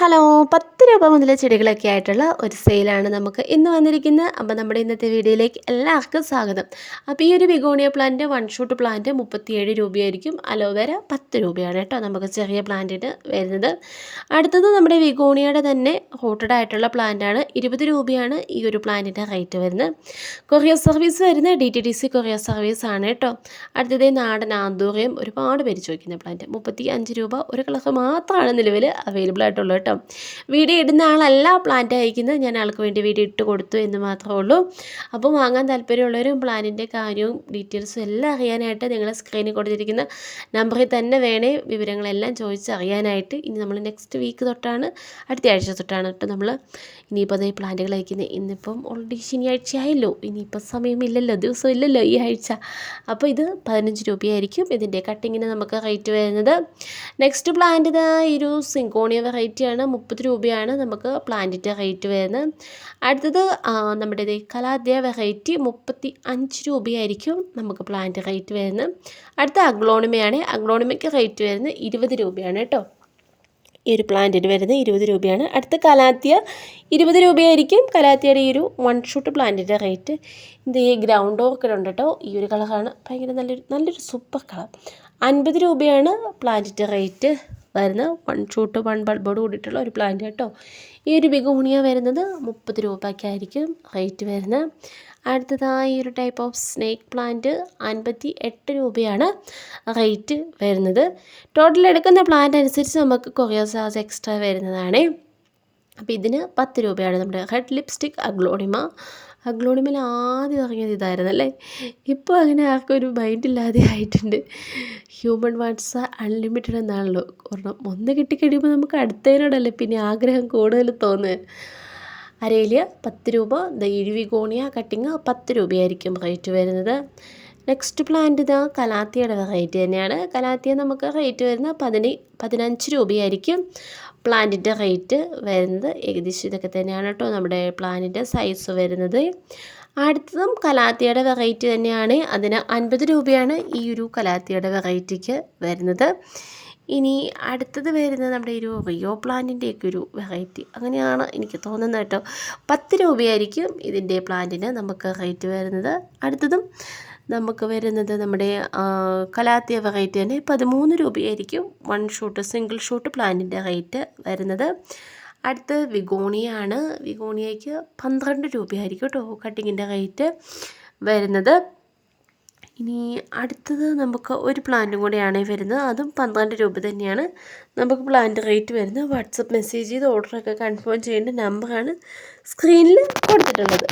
Hello പത്ത് രൂപ മുതൽ ചെടികളൊക്കെ ആയിട്ടുള്ള ഒരു സെയിലാണ് നമുക്ക് ഇന്ന് വന്നിരിക്കുന്നത്. അപ്പോൾ നമ്മുടെ ഇന്നത്തെ വീഡിയോയിലേക്ക് എല്ലാവർക്കും സ്വാഗതം. അപ്പോൾ ഈ ഒരു begonia plant one shoot plant മുപ്പത്തിയേഴ് രൂപയായിരിക്കും. അലോവേര പത്ത് രൂപയാണ് കേട്ടോ നമുക്ക് ചെറിയ പ്ലാന്റിന് വരുന്നത്. അടുത്തത് നമ്മുടെ വിഗോണിയയുടെ തന്നെ ഹോട്ടഡ് ആയിട്ടുള്ള പ്ലാന്റാണ് ഇരുപത് രൂപയാണ് ഈ ഒരു പ്ലാന്റിന്റെ റേറ്റ് വരുന്നത്. കൊറിയർ സർവീസ് വരുന്നത് D T D C courier service ആണ് കേട്ടോ. അടുത്തത് നാടൻ ആന്തൂറിയം ഒരുപാട് പേര് ചോദിക്കുന്ന പ്ലാന്റ് മുപ്പത്തി അഞ്ച് രൂപ ഒരു കളർ മാത്രമാണ് നിലവിൽ അവൈലബിൾ ആയിട്ടുള്ളത് കേട്ടോ. വീഡിയോ ഇടുന്ന ആളല്ല പ്ലാന്റ് അയക്കുന്നത് ഞാൻ ആൾക്ക് വേണ്ടി വീഡിയോ ഇട്ട് കൊടുത്തു എന്ന് മാത്രമേ ഉള്ളൂ. അപ്പോൾ വാങ്ങാൻ താല്പര്യമുള്ളവരും പ്ലാനിന്റെ കാര്യവും ഡീറ്റെയിൽസും എല്ലാം അറിയാനായിട്ട് നിങ്ങൾ സ്ക്രീനിൽ കൊടുത്തിരിക്കുന്ന നമ്പറിൽ തന്നെ വേണേ വിവരങ്ങളെല്ലാം ചോദിച്ചറിയാനായിട്ട് ഇനി നമ്മൾ നെക്സ്റ്റ് വീക്ക് തൊട്ടാണ് അടുത്ത ആഴ്ച തൊട്ടാണ് കേട്ടോ നമ്മൾ. ഇനിയിപ്പോൾ അതേ പ്ലാന്റുകൾ അയക്കുന്നത് ഇന്നിപ്പം ഓൾറെഡി ശനിയാഴ്ച ആയല്ലോ ഇനിയിപ്പോൾ സമയമില്ലല്ലോ ദിവസം ഇല്ലല്ലോ ഈ ആഴ്ച. അപ്പോൾ ഇത് പതിനഞ്ച് രൂപയായിരിക്കും. ഇതിന്റെ കട്ടിങ്ങിന് നമുക്ക് റേറ്റ് വരുന്നത്. നെക്സ്റ്റ് പ്ലാന്റ് ഇതാ ഒരു സിങ്കോണിയ വെറൈറ്റിയാണ് മുപ്പത് രൂപയാണ് നമുക്ക് പ്ലാന്റിന്റെ റേറ്റ് വരുന്നത്. അടുത്തത് നമ്മുടെ കലാദ്യ വെറൈറ്റി മുപ്പത്തി അഞ്ച് രൂപയായിരിക്കും നമുക്ക് പ്ലാന്റ് റേറ്റ് വരുന്നത്. അടുത്ത അഗ്ലോണിമയാണ്. അഗ്ലോണിമയ്ക്ക് റേറ്റ് വരുന്നത് ഇരുപത് രൂപയാണ് കേട്ടോ. ഈ ഒരു പ്ലാന്റിന് വരുന്നത് ഇരുപത് രൂപയാണ്. അടുത്ത കലാത്തിയ ഇരുപത് രൂപയായിരിക്കും കലാത്തിയുടെ ഈ ഒരു വൺ ഷൂട്ട് പ്ലാന്റിന്റെ റേറ്റ്. ഇത് ഈ ഗ്രൗണ്ട് ഓർക്കിഡ് ഉണ്ട് കേട്ടോ. ഈ ഒരു കളറാണ് ഭയങ്കര നല്ലൊരു നല്ലൊരു സൂപ്പർ കളർ അൻപത് രൂപയാണ് പ്ലാന്റിന്റെ റേറ്റ്. വരുന്നത് വൺ ഷൂട്ട് വൺ ബൾബോട് കൂടിയിട്ടുള്ള ഒരു പ്ലാന്റ് കേട്ടോ ഈ ഒരു ബിഗോണിയ വരുന്നത് മുപ്പത് രൂപയ്ക്കായിരിക്കും റേറ്റ് വരുന്നത് അടുത്തതായി ഒരു ടൈപ്പ് ഓഫ് സ്നേക്ക് പ്ലാന്റ് അൻപത്തി എട്ട് രൂപയാണ് റേറ്റ് വരുന്നത്. ടോട്ടൽ എടുക്കുന്ന പ്ലാന്റ് അനുസരിച്ച് നമുക്ക് കൊറിയർ ചാർജ് എക്സ്ട്രാ വരുന്നതാണ്. അപ്പോൾ ഇതിന് പത്ത് രൂപയാണ് നമ്മുടെ ഹെഡ് ലിപ്സ്റ്റിക് അഗ്ലോണിമ അഗ്ലോണിമയിൽ ആദ്യം ഇറങ്ങിയത് ഇതായിരുന്നു അല്ലേ? ഇപ്പോൾ അങ്ങനെ ആർക്കും ഒരു മൈൻഡ് ഇല്ലാതെ ആയിട്ടുണ്ട്. ഹ്യൂമൻ വാട്സ് അൺലിമിറ്റഡ് എന്നാണല്ലോ. ഒരെണ്ണം ഒന്ന് കിട്ടിക്കഴിയുമ്പോൾ നമുക്ക് അടുത്തതിനോടല്ലേ പിന്നെ ആഗ്രഹം കൂടുതൽ തോന്നുക. അരയിലിയ പത്ത് രൂപ ദ ഇഴുവിഗോണിയ കട്ടിങ് പത്ത് രൂപയായിരിക്കും റേറ്റ് വരുന്നത്. നെക്സ്റ്റ് പ്ലാന്റ് ഇതാ കലാത്തിയുടെ വെറൈറ്റി തന്നെയാണ്. കലാത്തിയ നമുക്ക് റേറ്റ് വരുന്നത് പതിന് പതിനഞ്ച് രൂപയായിരിക്കും പ്ലാന്റിന്റെ റേറ്റ് വരുന്നത്. ഏകദേശം ഇതൊക്കെ തന്നെയാണ് കേട്ടോ നമ്മുടെ പ്ലാന്റിന്റെ സൈസ് വരുന്നത്. അടുത്തതും കലാത്തിയുടെ വെറൈറ്റി തന്നെയാണ്. അതിന് അൻപത് രൂപയാണ് ഈ ഒരു കലാത്തിയുടെ വെറൈറ്റിക്ക് വരുന്നത്. ഇനി അടുത്തത് വരുന്നത് നമ്മുടെ ഒരു റിയോ പ്ലാന്റിന്റെയൊക്കെ ഒരു വെറൈറ്റി അങ്ങനെയാണ് എനിക്ക് തോന്നുന്നത് കേട്ടോ. പത്ത് രൂപയായിരിക്കും ഇതിന്റെ പ്ലാന്റിന് നമുക്ക് റേറ്റ് വരുന്നത്. അടുത്തതും നമുക്ക് വരുന്നത് നമ്മുടെ കലാത്തിയ വെറൈറ്റി തന്നെ പതിമൂന്ന് രൂപയായിരിക്കും വൺ ഷൂട്ട് സിംഗിൾ ഷൂട്ട് പ്ലാന്റിന്റെ റേറ്റ് വരുന്നത്. അടുത്ത് വിഗോണിയാണ്. വിഗോണിയയ്ക്ക് പന്ത്രണ്ട് രൂപയായിരിക്കും കേട്ടോ കട്ടിങ്ങിന്റെ റേറ്റ് വരുന്നത്. ഇനി അടുത്തത് നമുക്ക് ഒരു പ്ലാന്റും കൂടെയാണ് വരുന്നത്. അതും പന്ത്രണ്ട് രൂപ തന്നെയാണ്. നമുക്ക് പ്ലാന്റ് റേറ്റ് വരുന്നത്. വാട്സപ്പ് മെസ്സേജ് ചെയ്ത് ഓർഡറൊക്കെ കൺഫേം ചെയ്യേണ്ട നമ്പറാണ് സ്ക്രീനിൽ കൊടുത്തിട്ടുള്ളത്.